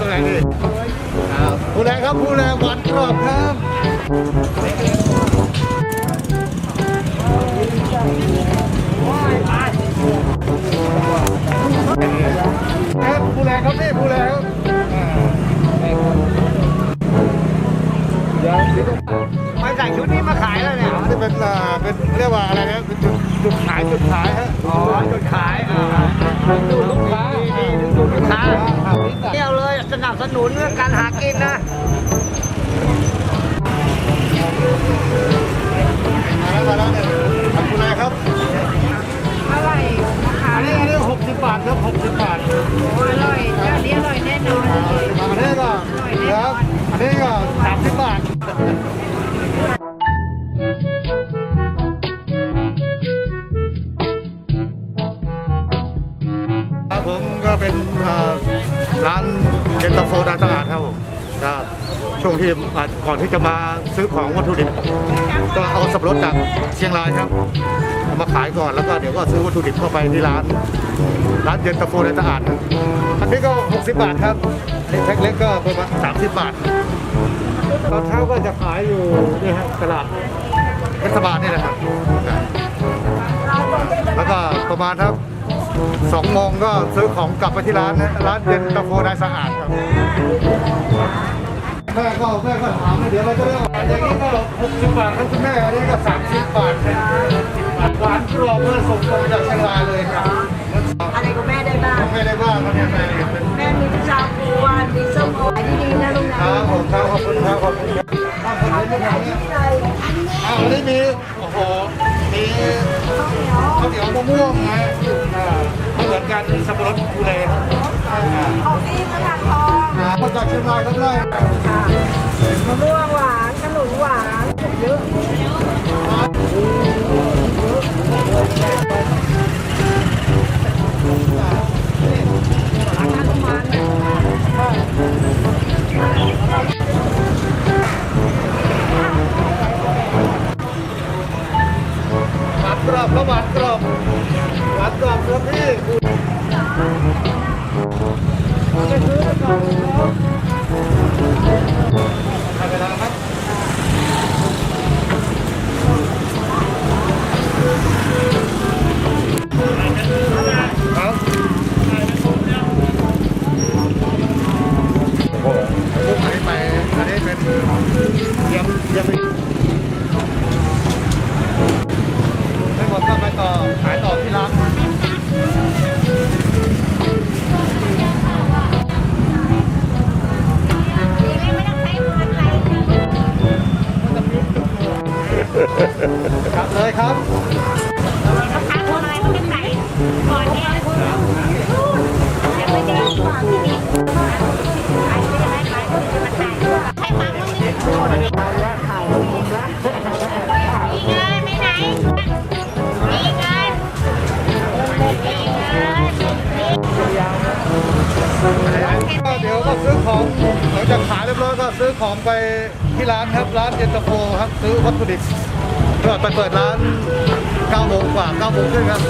ตรงไหนนี่อ่าผู้แรงครับผู้แรงหวานกรอบครับครับผู้แรงครับนี่ผู้แรงครับอ่าเดี๋ยวเดี๋ยวมาใส่ชุดนี้มาขายแล้วเนี่ยอันนี้เป็นอ่าเป็นเรียกว่าอะไรนะเป็นจุดจุดขายจุดขายฮะอ๋อจุดขายอ่าดูลูกค้าดีดูลูกค้าเที่ยวเลยส นับสนุนเรื่องการหากินนะ ก็เป็นร้านเย็นตาโฟดาตลาดครับผมช่วงที่ก่อนที่จะมาซื้อของวัตถุดิบก็เอาสับปะรดจากเชียงรายครับมาขายก่อนแล้วก็เดี๋ยวก็ซื้อวัตถุดิบเข้าไปที่ร้าน ร้านเย็นตาโฟในตลาดครับอันนี้ก็ 60 บาทครับอันนี้แพ็คเล็กก็ประมาณ30 บาทตอนเช้าก็จะขายอยู่นี่ฮะตลาดเทศบาลนี่นะครับแล้วก็ประมาณครับ สองโมงก็ซื้อของกลับไปที่ร้านนะร้านเย็นตาโฟนายสะอาดครับแม่ก็แม่ก็ถามเลยเดี๋ยวเราจะได้ออกอย่างนี้ก็60บาทครับคุณแม่อันนี้ก็30บาทนะหวานกรอบเมื่อส่งตรงจากเชียงรายเลยครับอะไรก็แม่ได้บ้างไม่ได้บ้างครับเนี่ยแม่เป็นแม่มีชาปูอะมีส้มโอขายดีๆนะลุงคนะรับผมครับขอบคุณครับขอบคุณครับอ้าวคนนี้ไม่ทำเนี่ยอ้าววันนี้มีโอ้โหมีข้าวเหนียวมะม่วงนะอ่าเหมือน กันสับปะรดภูเลอ่าของดีมะนาวทองอ่ามาจากเชียงรายครับเลยค่ะมะม่วงหวานขนุนหวานเยอะหวานกรอบแล้วหวานกรอบหวานกรอบครับพี่ ขายต่อที่ร้าน เดี๋ยวก็ซื้อของหลังจากขายเรียบร้อยก็ซื้อของไปที่ร้านครับร้านเย็นตาโฟครับซื้อวัตถุดิบก็ไปเปิดร้าน9โมงกว่า9โมงครึ่งครับ